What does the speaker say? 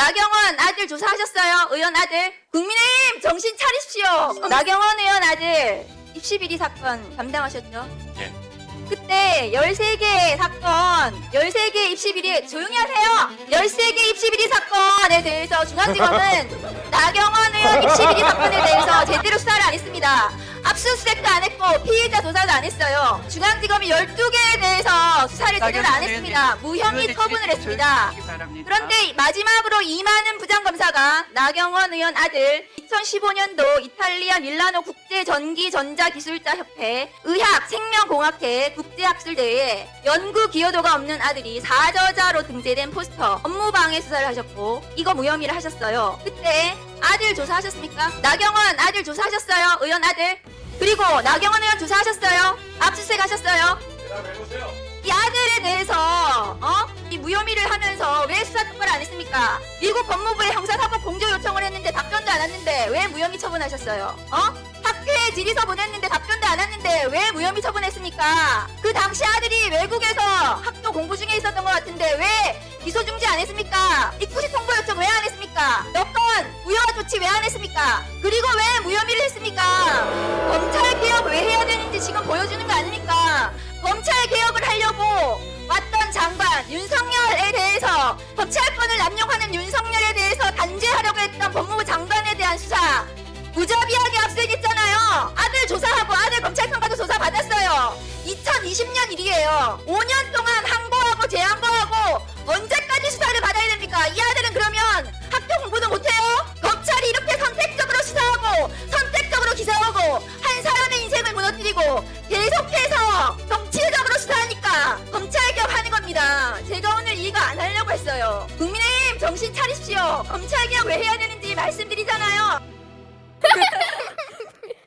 나경원 아들 조사하셨어요? 의원 아들? 국민의힘 정신 차리십시오. 나경원 의원 아들 입시 비리 사건 담당하셨죠? 예. 그때 13개 사건, 13개 입시 비리 조용히 하세요. 13개 입시 비리 사건에 대해서 중앙지검은 나경원 의원 입시 비리 사건에 대해서 제대로 수사를 안 했습니다. 압수수색도 안 했고 피해자 조사도 안 했어요. 중앙지검이 12개에 대해서 수사를 제대로 안 했습니다. 무혐의 처분을 했습니다. 그런데 마지막으로 이만은 부장검사가 나경원 의원 아들 2015년도 이탈리아 밀라노 국제전기전자기술자협회 의학 생명공학회 국제학술대회에 연구 기여도가 없는 아들이 사저자로 등재된 포스터 업무방해 수사를 하셨고 이거 무혐의를 하셨어요. 그때 아들 조사하셨습니까? 나경원 아들 조사하셨어요? 의원 아들? 그리고 나경원 의원 조사하셨어요? 압수수색 하셨어요? 이 아들에 대해서 어? 이 무혐의를 하면서 왜 수사 똑바로 안 했습니까? 미국 법무부에 형사사법 공조 요청을 했는데 답변도 안 왔는데 왜 무혐의 처분하셨어요? 어? 학회에 질의서 보냈는데 답변도 안 왔는데 왜 무혐의 처분했습니까? 그 당시 아들이 외국에서 학교 공부 중에 있었던 것 같은데 왜 기소 중지 안 했습니까? 입구시 통 조치 왜 안 했습니까? 그리고 왜 무혐의를 했습니까? 검찰 개혁 왜 해야 되는지 지금 보여주는 거 아닙니까? 검찰 개혁을 하려고 왔던 장관 윤석열에 대해서 검찰권을 남용하는 윤석열에 대해서 단죄하려고 했던 법무부 장관에 대한 수사 무자비하게 압수했잖아요. 아들 조사하고 아들 검찰청가도 조사 받았어요. 2020년 일이에요. 5년 동안 항고하고 재항고하고 언제 정신 차리십시오. 검찰 개혁 왜 해야 되는지 말씀드리잖아요.